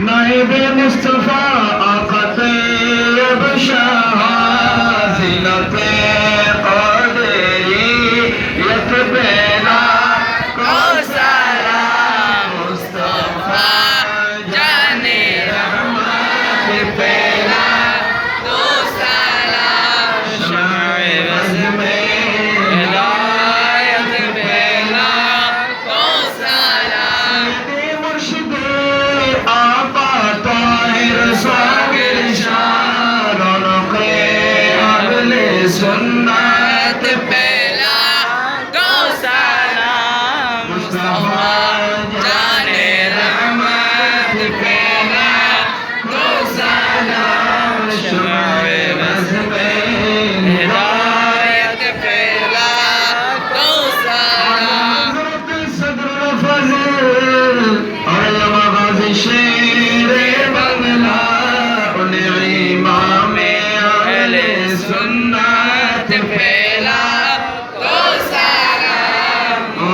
নাইব মুস্তফা আকাতে শাহ জিলাতে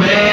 பேர்